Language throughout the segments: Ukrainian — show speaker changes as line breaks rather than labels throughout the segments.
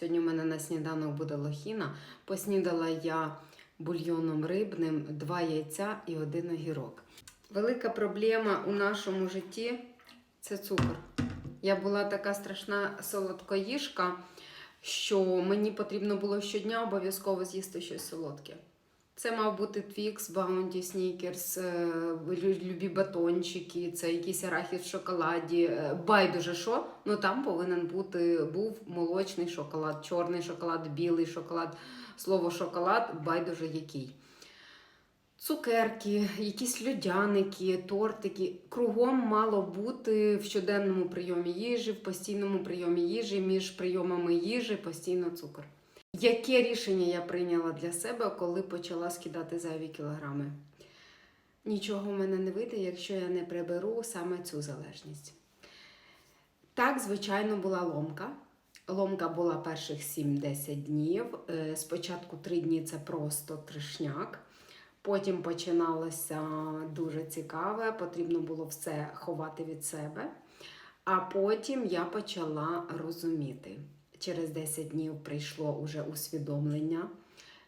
Сьогодні у мене на сніданок буде лохіна. Поснідала я бульйоном рибним, два яйця і один огірок. Велика проблема у нашому житті це цукор. Я була така страшна солодкоїжка, що мені потрібно було щодня обов'язково з'їсти щось солодке. Це мав бути Bounty, Snickers, е, любі батончики, це якийсь арахіс в шоколаді. е, Байдуже що, ну там повинен бути був молочний шоколад, чорний шоколад, білий шоколад, слово шоколад, байдуже який. Цукерки, якісь людяники, тортики. Кругом мало бути в щоденному прийомі їжі, в постійному прийомі їжі, між прийомами їжі постійно цукор. Яке рішення я прийняла для себе, коли почала скидати зайві кілограми? Нічого в мене не вийде, якщо я не приберу саме цю залежність. Так, звичайно, була ломка. Ломка була перших 7-10 днів. Е, Спочатку 3 дні це просто трешняк. Потім починалося дуже цікаве, потрібно було все ховати від себе. А потім я почала розуміти. Через 10 днів прийшло уже усвідомлення,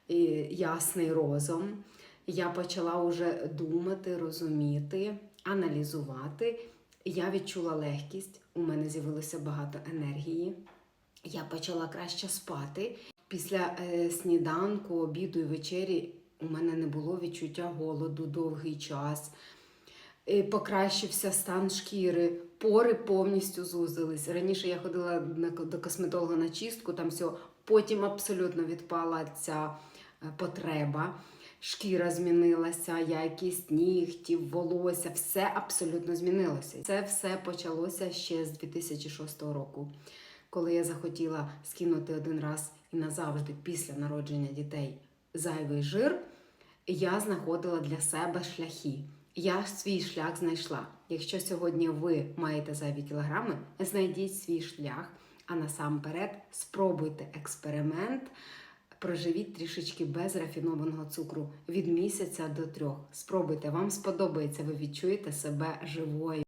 і ясний розум. Я почала вже думати, розуміти, аналізувати. Я відчула легкість, у мене з'явилося багато енергії. Я почала краще спати. Після е, сніданку, обіду і вечері у мене не було відчуття голоду довгий час. Покращився стан шкіри, пори повністю зузились. Раніше я ходила до косметолога на чистку, там все. Потім абсолютно відпала ця е, потреба. Шкіра змінилася, якість нігтів, волосся, все абсолютно змінилося. Це все почалося ще з 2006 року, коли я захотіла скинути один раз і назавжди після народження дітей зайвий жир. Я знаходила для себе шляхи. Я свій шлях знайшла. Якщо сьогодні ви маєте зайві кілограми, знайдіть свій шлях, а насамперед спробуйте експеримент. Проживіть трішечки без рафінованого цукру від місяця до трьох. Спробуйте, вам сподобається, ви відчуєте себе живою.